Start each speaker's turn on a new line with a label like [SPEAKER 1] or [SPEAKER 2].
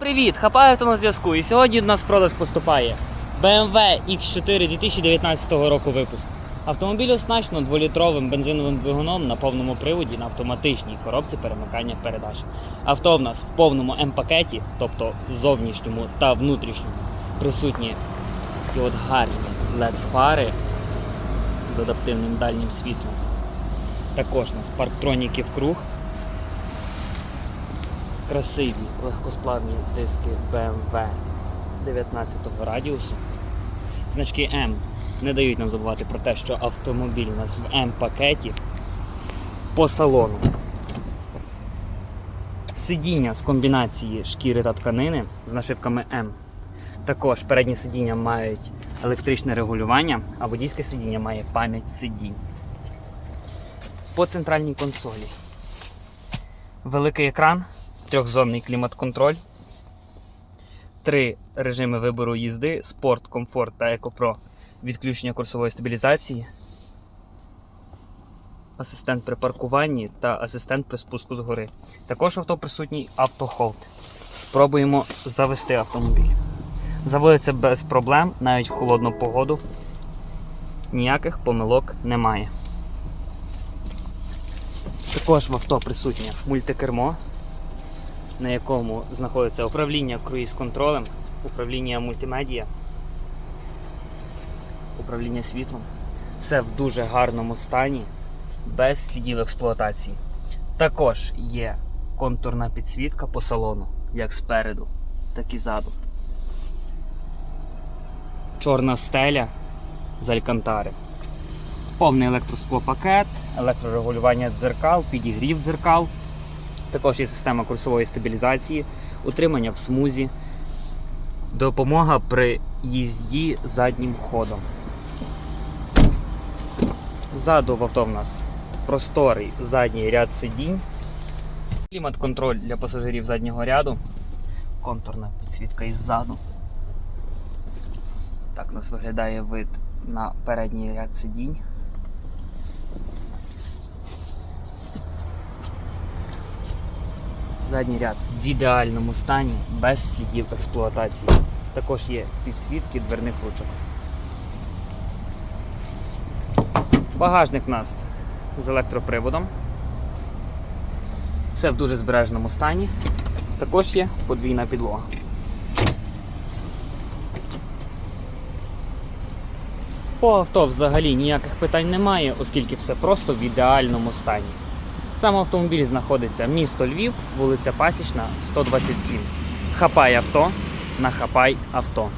[SPEAKER 1] Привіт! Хапаю на зв'язку. І сьогодні до нас продаж поступає BMW X4 2019 року випуску. Автомобіль оснащено 2-літровим бензиновим двигуном на повному приводі на автоматичній коробці перемикання передач. Авто в нас в повному М-пакеті, тобто зовнішньому та внутрішньому, присутні і от гарні LED-фари з адаптивним дальнім світлом. Також у нас парктроніки в круг красиві легкосплавні диски BMW 19 радіусу. Значки М не дають нам забувати про те, що автомобіль у нас в М-пакеті по салону. Сидіння з комбінації шкіри та тканини з нашивками М. Також передні сидіння мають електричне регулювання, а водійське сидіння має пам'ять сидінь. По центральній консолі. Великий екран, трьохзонний клімат-контроль, три режими вибору їзди: спорт, комфорт та екопро, відключення курсової стабілізації, асистент при паркуванні та асистент при спуску з гори. Також авто присутній автохолд. Спробуємо завести автомобіль. Заводиться без проблем, навіть в холодну погоду. Ніяких помилок немає. Також в авто присутнє мультикермо, на якому знаходиться управління круїз-контролем, управління мультимедіа, управління світлом. Все в дуже гарному стані, без слідів експлуатації. Також є контурна підсвітка по салону, як спереду, так і ззаду. Чорна стеля з алькантари. Повний електросклопакет, електрорегулювання дзеркал, підігрів дзеркал. Також є система курсової стабілізації, утримання в смузі, допомога при їзді заднім ходом. Ззаду в авто в нас просторий задній ряд сидінь, клімат-контроль для пасажирів заднього ряду, контурна підсвітка іззаду. Так у нас виглядає вид на передній ряд сидінь. Задній ряд в ідеальному стані, без слідів експлуатації. Також є підсвітки дверних ручок. Багажник у нас з електроприводом. Все в дуже збереженому стані. Також є подвійна підлога. По авто взагалі ніяких питань немає, оскільки все просто в ідеальному стані. Сам автомобіль знаходиться місто Львів, вулиця Пасічна, 127. Хапай авто на хапай авто.